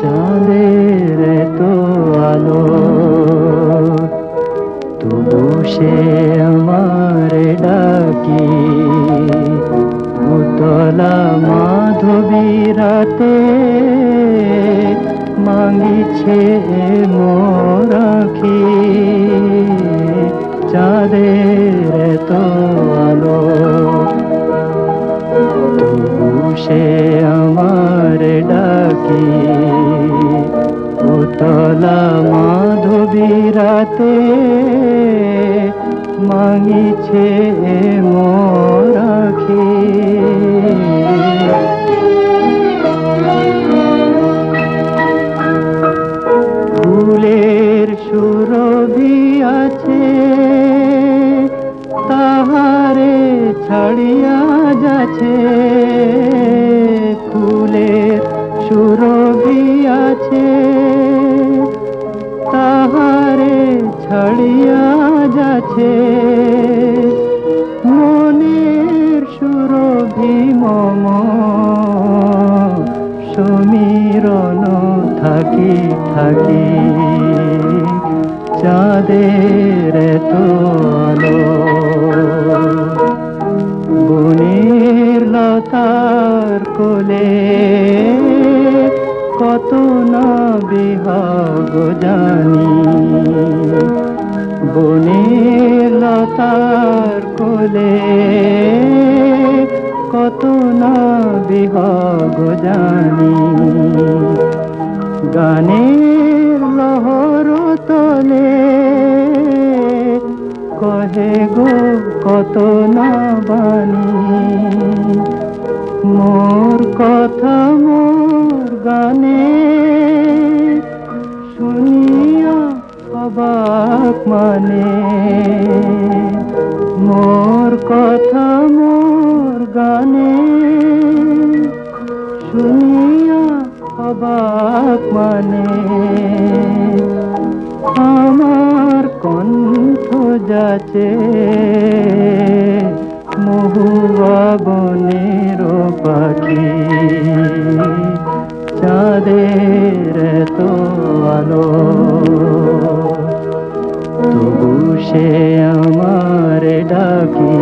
চাঁদের তো আলো তবু সে আমার ডাকি। উতলা মাধবী রাতে মাগিছে মোরাখি। চাঁদের তো সে আমার ডাকি। উতলা মাধবী রাতে মাগিছে মোরাখি ফুলের সুরভি আছে তাহারে ছাড়িয়া যাচ্ছে। সুরভি আছে, তাহারে ছাড়িয়া যাচ্ছে। মনের সুরভি মম, সমীরণ থাকি থাকি। চাঁদের তো আলো লতার কোলে বিহাগ জানি। বনের লতার কোলে কত না বিহাগ জানি। গানের লহর তলে কহে গো কত না বাণী। মোর কথা অবাক মানে। মোর কথা, মোর গানে। শুনিয়া অবাক মানে। আমার কণ্ঠ যাচ্ছে মহুয়া বনের পাখি। চাঁদের তো আলো। সে আমার ডাকি।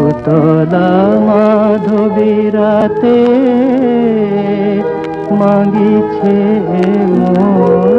উতলা মাধবী রাতে মাগিছে মোরা